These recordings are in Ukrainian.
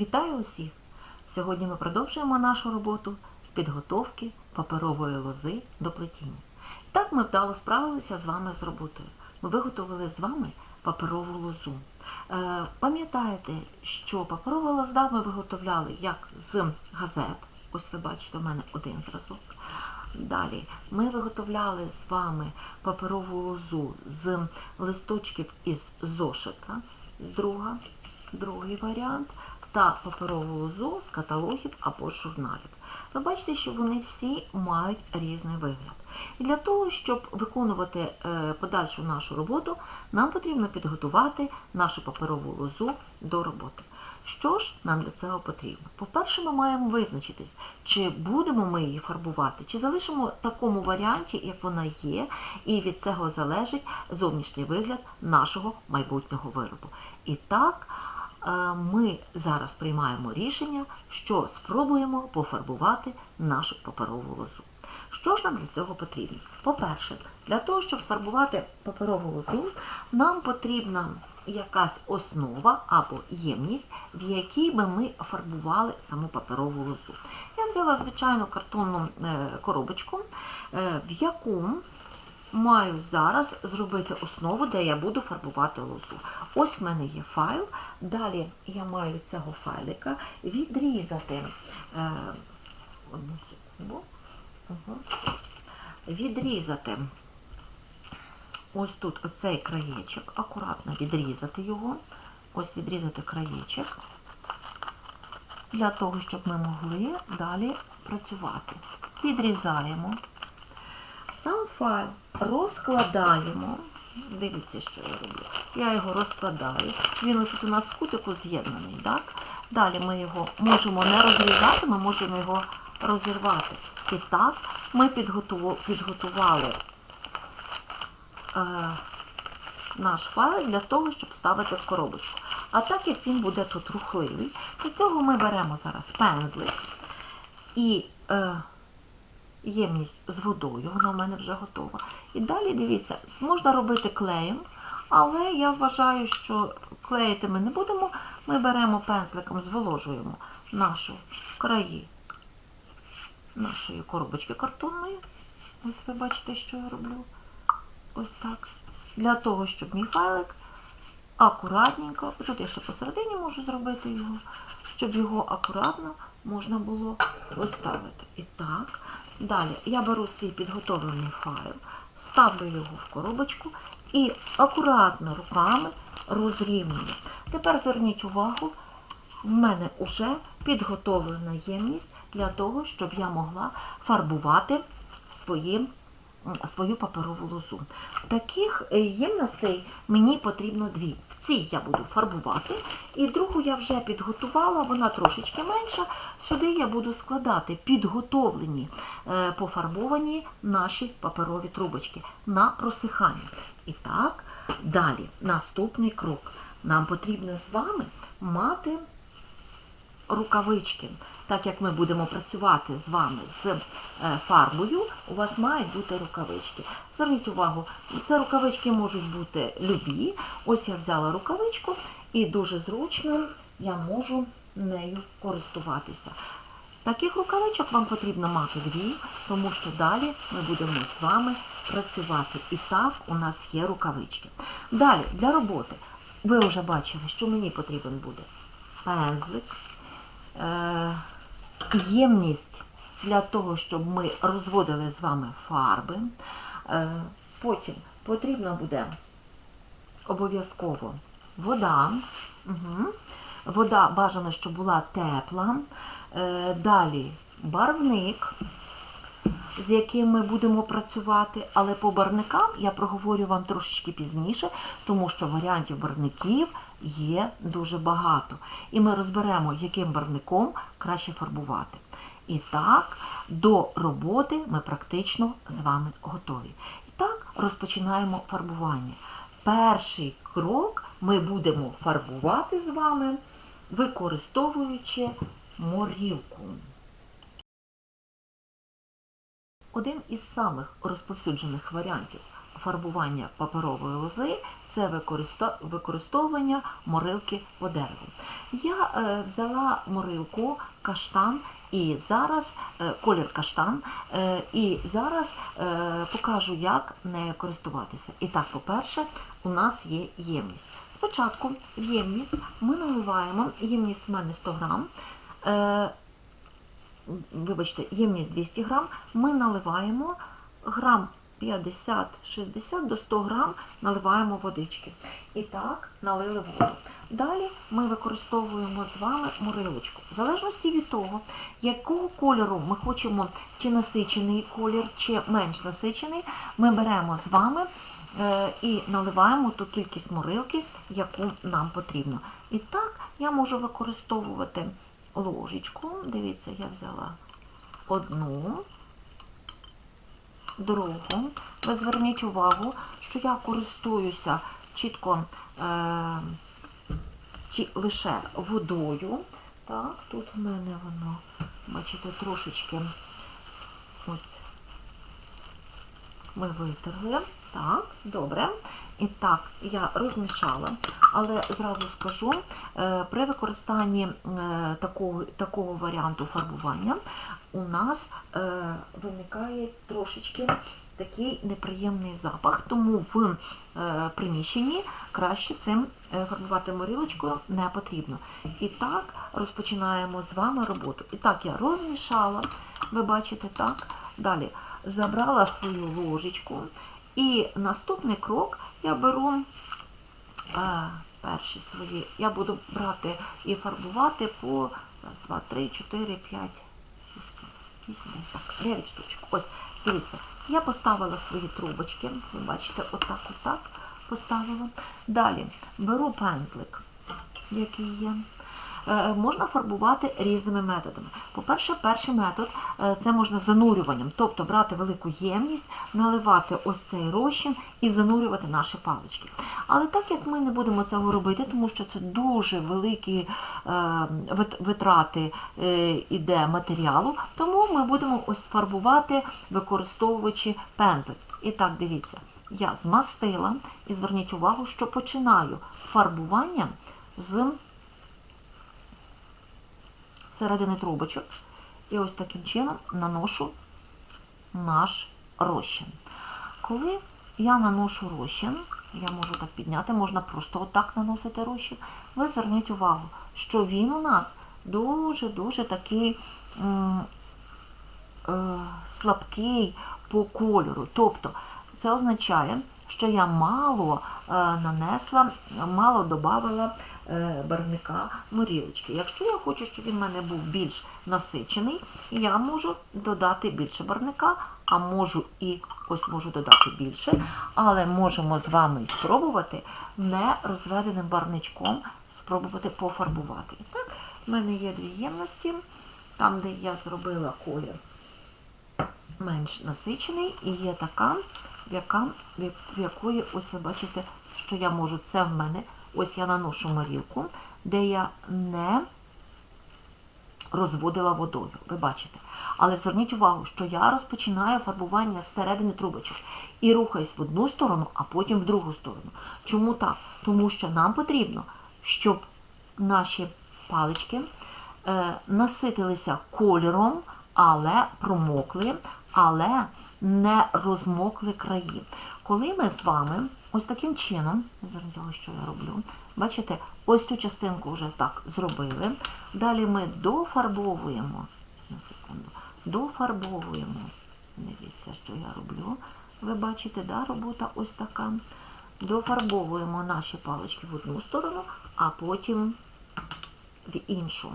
Вітаю усіх! Сьогодні ми продовжуємо нашу роботу з підготовки паперової лози до плетіння. Так ми вдало справилися з вами з роботою. Ми виготовили з вами паперову лозу. Е, Пам'ятаєте, що паперова лоза ми виготовляли як з газет. Ось ви бачите, у мене один зразок. Далі ми виготовляли з вами паперову лозу з листочків із зошита, друга, другий варіант, та паперову лозу з каталогів або журналів. Ви бачите, що вони всі мають різний вигляд. І для того, щоб виконувати е, подальшу нашу роботу, нам потрібно підготувати нашу паперову лозу до роботи. Що ж нам для цього потрібно? По-перше, ми маємо визначитись, чи будемо ми її фарбувати, чи залишимо в такому варіанті, як вона є, і від цього залежить зовнішній вигляд нашого майбутнього виробу. І так, ми зараз приймаємо рішення, що спробуємо пофарбувати нашу паперову лозу. Що ж нам для цього потрібно? По-перше, для того, щоб сфарбувати паперову лозу, нам потрібна якась основа або ємність, в якій би ми фарбували саму паперову лозу. Я взяла звичайну картонну е, коробочку, е, в яку маю зараз зробити основу, де я буду фарбувати лозу. Ось в мене є файл. Далі я маю цього файлика відрізати. е, Одну секунду. Відрізати ось тут оцей краєчок, акуратно відрізати його. Ось відрізати краєчок, для того, щоб ми могли далі працювати. Відрізаємо. Сам файл розкладаємо. Дивіться, що я роблю. Я його розкладаю. Він ось у нас в кутику з'єднаний. так? Далі ми його можемо не розрізати, ми можемо його розірвати. І так ми підготували, е, наш файл для того, щоб ставити в коробочку. А так як він буде тут рухливий, для цього ми беремо зараз пензлик і е, ємність з водою, вона в мене вже готова. І далі дивіться, можна робити клеєм, але я вважаю, що клеїти ми не будемо. Ми беремо пензликом, зволожуємо наші краї нашої коробочки картонної. Ось ви бачите, що я роблю. Ось так. Для того, щоб мій файлик акуратненько, тут я ще посередині можу зробити його, щоб його акуратно можна було поставити. І так, далі я беру свій підготовлений файл, ставлю його в коробочку і акуратно руками розрівнюю. Тепер зверніть увагу, в мене вже підготовлена ємність для того, щоб я могла фарбувати свої, свою паперову лозу. Таких е, ємностей мені потрібно дві. В цій я буду фарбувати, і другу я вже підготувала, вона трошечки менша. Сюди я буду складати підготовлені е, пофарбовані наші паперові трубочки на просихання. І так, далі, наступний крок. Нам потрібно з вами мати рукавички. Так як ми будемо працювати з вами з е, фарбою, у вас мають бути рукавички. Зверніть увагу, це рукавички можуть бути любі. Ось я взяла рукавичку і дуже зручно я можу нею користуватися. Таких рукавичок вам потрібно мати дві, тому що далі ми будемо з вами працювати. І так у нас є рукавички. Далі, для роботи. Ви вже бачили, що мені потрібен буде пензлик, е, ємність для того, щоб ми розводили з вами фарби. Е, Потім потрібно буде обов'язково вода. Угу. Вода бажано, щоб була тепла. Е, Далі барвник, з яким ми будемо працювати, але по барвникам я проговорю вам трошечки пізніше, тому що варіантів барвників є дуже багато. І ми розберемо, яким барвником краще фарбувати. І так, до роботи ми практично з вами готові. І так, розпочинаємо фарбування. Перший крок ми будемо фарбувати з вами, використовуючи морілку. Один із самих розповсюджених варіантів фарбування паперової лози це використовування морилки по дереву. Я е, взяла морилку каштан і зараз е, колір каштан, е, і зараз покажу, як нею користуватися. І так, по-перше, у нас є ємність. Спочатку в ємність ми наливаємо, ємність в мене 100 грам. Вибачте, ємність 200 грам, ми наливаємо грам 50-60 до 100 грам наливаємо водички. І так, налили воду. Далі ми використовуємо з вами морилочку. В залежності від того, якого кольору ми хочемо, чи насичений колір, чи менш насичений, ми беремо з вами е, і наливаємо ту кількість морилки, яку нам потрібно. І так я можу використовувати ложечку. Дивіться, я взяла одну, другу. Ви зверніть увагу, що я користуюся чітко е, чи лише водою. Так, тут в мене воно, бачите, трошечки ось ми витерли. Так, добре. І так, я розмішала, але зразу скажу, е, при використанні е, такого, такого варіанту фарбування у нас е, виникає трошечки такий неприємний запах, тому в приміщенні краще цим фарбувати морілочкою не потрібно. І так розпочинаємо з вами роботу. І так, я розмішала, ви бачите, так. Далі забрала свою ложечку. І наступний крок я беру перші свої. Я буду брати і фарбувати по раз, два, три, чотири, п'ять, шість, вісім, так, дев'ять штучок. Ось, дивіться, я поставила свої трубочки. Ви бачите, отак, отак поставила. Далі беру пензлик, який є. Е, Можна фарбувати різними методами. По-перше, перший метод е, це можна занурюванням, тобто брати велику ємність, наливати ось цей розчин і занурювати наші палички. Але так як ми не будемо цього робити, тому що це дуже великі е, витрати е, іде матеріалу, тому ми будемо ось фарбувати, використовуючи пензлик. І так, дивіться, я змастила і зверніть увагу, що починаю фарбування з середини трубочок. І ось таким чином наношу наш розчин. Коли я наношу розчин, я можу так підняти, можна просто отак наносити розчин, ви зверніть увагу, що він у нас дуже-дуже такий е, слабкий по кольору. Тобто це означає, що я мало е, нанесла, мало додавала е, барвника морілочки. Якщо я хочу, щоб він в мене був більш насичений, я можу додати більше барвника, а можу і ось можу додати більше, але можемо з вами спробувати не розведеним барвничком спробувати пофарбувати. Так, в мене є дві ємності, там, де я зробила колір менш насичений, і є така, яка, в якої, ось ви бачите, що я можу, це в мене, ось я наношу морілку, де я не розводила водою. Ви бачите. Але зверніть увагу, що я розпочинаю фарбування з середини трубочок і рухаюсь в одну сторону, а потім в другу сторону. Чому так? Тому що нам потрібно, щоб наші палички е, наситилися кольором, але промокли, але не розмокли краї. Коли ми з вами ось таким чином, зверніть увагу, що я роблю, бачите, ось цю частинку вже так зробили. Далі ми дофарбовуємо, на секунду, дофарбовуємо. Дивіться, що я роблю. Ви бачите, да, робота ось така. Дофарбовуємо наші палички в одну сторону, а потім в іншу.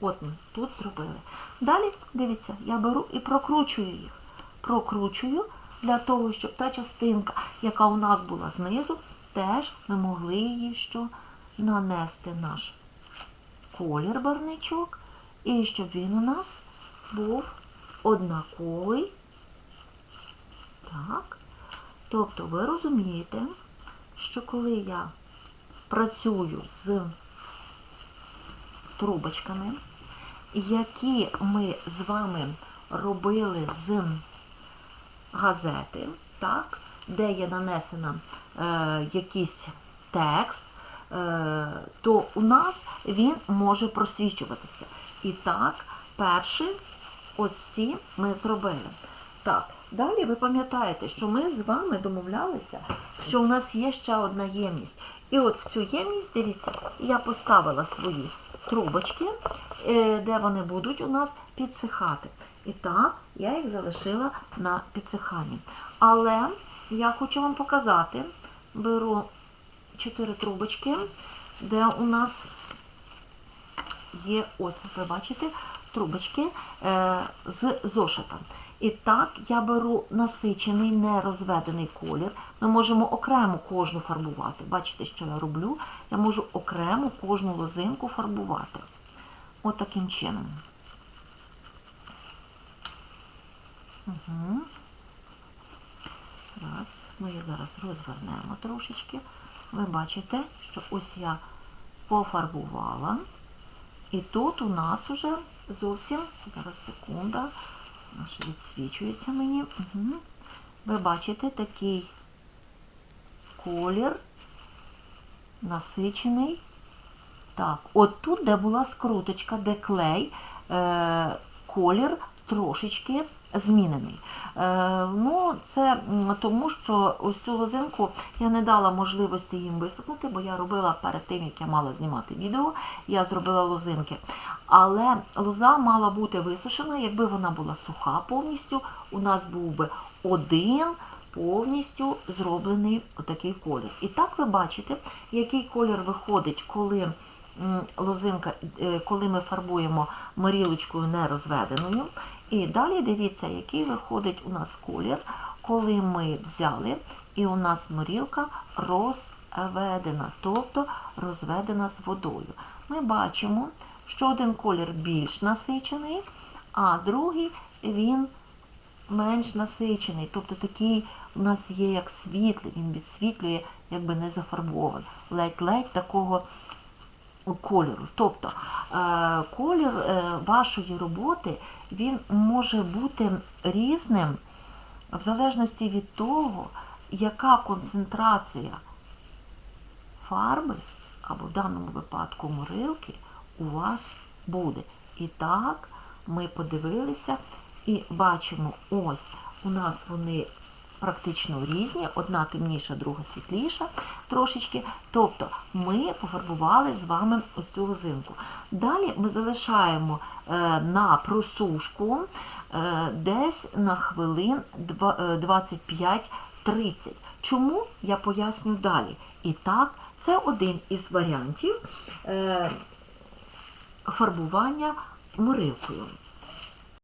От ми тут зробили. Далі, дивіться, я беру і прокручую їх. Прокручую для того, щоб та частинка, яка у нас була знизу, теж ми могли її що нанести наш колір барничок, і щоб він у нас був однаковий. Так. Тобто ви розумієте, що коли я працюю з трубочками, які ми з вами робили з газети, так, де є нанесено е, якийсь текст, е, то у нас він може просвічуватися. І так, перший ось ці ми зробили. Так, далі ви пам'ятаєте, що ми з вами домовлялися, що у нас є ще одна ємність. І от в цю ємність, дивіться, я поставила свої трубочки, е, де вони будуть у нас підсихати. І так, я їх залишила на підсиханні. Але я хочу вам показати, беру чотири трубочки, де у нас є ось, ви бачите, трубочки е, з зошита. І так я беру насичений, нерозведений колір. Ми можемо окремо кожну фарбувати. Бачите, що я роблю? Я можу окремо кожну лозинку фарбувати. От таким чином. Угу. Раз, ми її зараз розвернемо трошечки. Ви бачите, що ось я пофарбувала. І тут у нас уже зовсім, зараз секунда, відсвічується мені. Угу. Ви бачите такий колір насичений. Так, от тут, де була скруточка, де клей, е, колір трошечки змінений. Е, ну, це тому, що ось цю лозинку я не дала можливості їм висохнути, бо я робила перед тим, як я мала знімати відео, я зробила лозинки. Але лоза мала бути висушена, якби вона була суха повністю, у нас був би один повністю зроблений отакий колір. І так ви бачите, який колір виходить, коли лозинка, е, коли ми фарбуємо морілочкою нерозведеною. І далі дивіться, який виходить у нас колір, коли ми взяли, і у нас морілка розведена, тобто розведена з водою. Ми бачимо, що один колір більш насичений, а другий він менш насичений. Тобто такий у нас є як світлий, він відсвітлює, якби не зафарбований. Ледь-ледь такого кольору. Тобто колір е, вашої роботи він може бути різним в залежності від того, яка концентрація фарби, або в даному випадку морилки, у вас буде. І так ми подивилися і бачимо, ось у нас вони практично різні, одна темніша, друга світліша трошечки. Тобто ми пофарбували з вами ось цю лозинку. Далі ми залишаємо е, на просушку е, десь на хвилин два- е, 25-30. Чому я поясню далі? І так, це один із варіантів фарбування морилкою.